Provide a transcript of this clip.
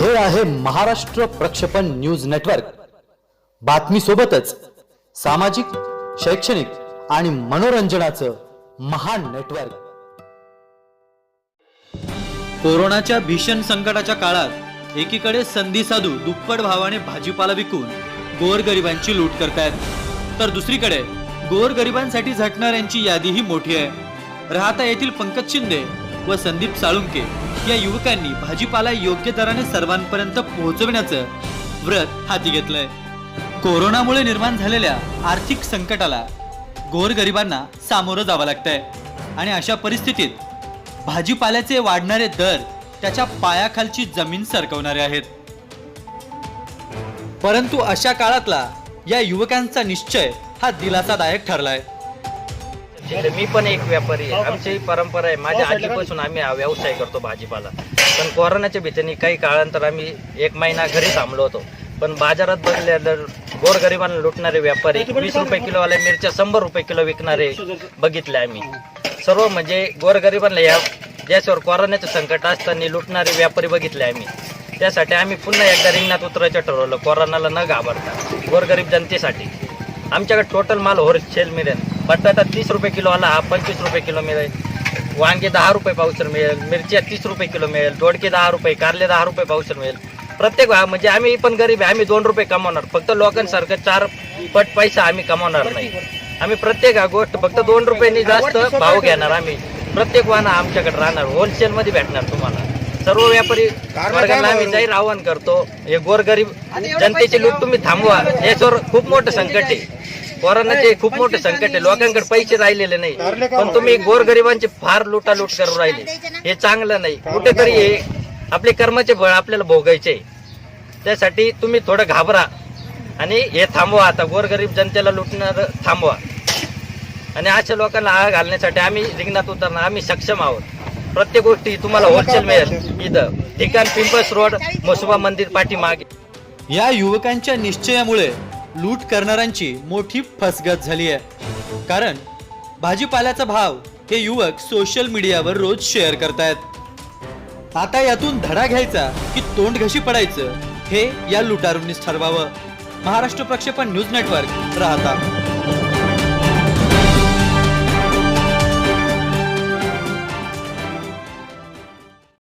हे आहे महाराष्ट्र प्रक्षेपण न्यूज नेटवर्क. बातमी सोबतच सामाजिक शैक्षणिक आणि मनोरंजनाचं महान नेटवर्क. कोरोनाच्या भीषण संकटाच्या काळात एकीकडे संधी साधू दुप्पट भावाने भाजीपाला विकून गोरगरिबांची लूट करतायत. तर दुसरीकडे गोरगरिबांसाठी झटणाऱ्यांची यादीही मोठी आहे. राहता येथील पंकज शिंदे व संदीप साळुंके या युवकांनी भाजीपाला योग्य दराने सर्वांपर्यंत पोहोचविण्याचं व्रत हाती घेतलंय. कोरोनामुळे निर्माण झालेल्या आर्थिक संकटाला गोरगरिबांना सामोरं जावं लागतंय. आणि अशा परिस्थितीत भाजीपाल्याचे वाढणारे दर त्याच्या पायाखालची जमीन सरकवणारे आहेत. परंतु अशा काळातला या युवकांचा निश्चय हा दिलासादायक ठरलाय. मी पण एक व्यापारी आहे. आमची ही परंपरा आहे. माझ्या आजीपासून आम्ही हा व्यवसाय करतो भाजीपाला. पण कोरोनाच्या भीतीने काही काळानंतर आम्ही एक महिना घरी थांबलो होतो. पण बाजारात बघल्यानंतर गोरगरिबांना लुटणारे व्यापारी वीस रुपये किलोवाले मिरच्या शंभर रुपये किलो विकणारे बघितले आम्ही. सर्व म्हणजे गोरगरिबांना या ज्याच्यावर कोरोनाचं संकट असताना लुटणारे व्यापारी बघितले आम्ही. त्यासाठी आम्ही पुन्हा एकदा रिंगणात उतरायचं ठरवलं. कोरोनाला न घाबरता. गोरगरीब जनतेसाठी. आमच्याकडे टोटल माल होलसेल मिळेल. बटाटा तीस रुपये किलो आला हा पंचवीस रुपये किलो मिळेल. वांगे दहा रुपये पावसर मिळेल मिरच्या तीस रुपये किलो मिळेल दोडके दहा रुपये कारले दहा रुपये पावसर मिळेल. प्रत्येक म्हणजे आम्ही पण गरीब आहे आम्ही दोन रुपये कमावणार. फक्त लोकांसारखं चार पट पैसा आम्ही कमावणार नाही. आम्ही प्रत्येक हा गोष्ट फक्त दोन रुपयांनी जास्त भाव घेणार आम्ही. प्रत्येक वाहन आमच्याकडे राहणार होलसेल मध्ये भेटणार तुम्हाला. सर्व व्यापारी वर्गांना आम्ही जाहीर आवाहन करतो हे गोरगरीब जनतेची लूट तुम्ही थांबवा. याच्यावर खूप मोठं संकट आहे. कोरोनाचे खूप मोठे संकट आहे. लोकांकडे पैसे राहिलेले नाही. पण तुम्ही गोरगरिबांची फार लुटालूट करून राहिले. हे चांगलं नाही. कुठेतरी हे आपले कर्माचे बळ आपल्याला भोगायचे त्यासाठी तुम्ही थोडं घाबरा. आणि हे थांबवा आता. गोरगरीब जनतेला लुटणार थांबवा. आणि अशा लोकांना आळ घालण्यासाठी आम्ही रिंगणात उतरणार. आम्ही सक्षम आहोत. प्रत्येक गोष्टी तुम्हाला होलसेल मिळेल. इथं ठिकाण पिंपल्स रोड मसुबा मंदिर पाठीमागे. या युवकांच्या निश्चयामुळे लूट करणाऱ्यांची मोठी फसगत झाली आहे. कारण भाजीपाल्याचा भाव हे युवक सोशल मीडियावर रोज शेअर करतायत. आता यातून धडा घ्यायचा की तोंड घशी पडायचं हे या लुटारूंनीच ठरवावं. महाराष्ट्र प्रक्षेपण न्यूज नेटवर्क राहता.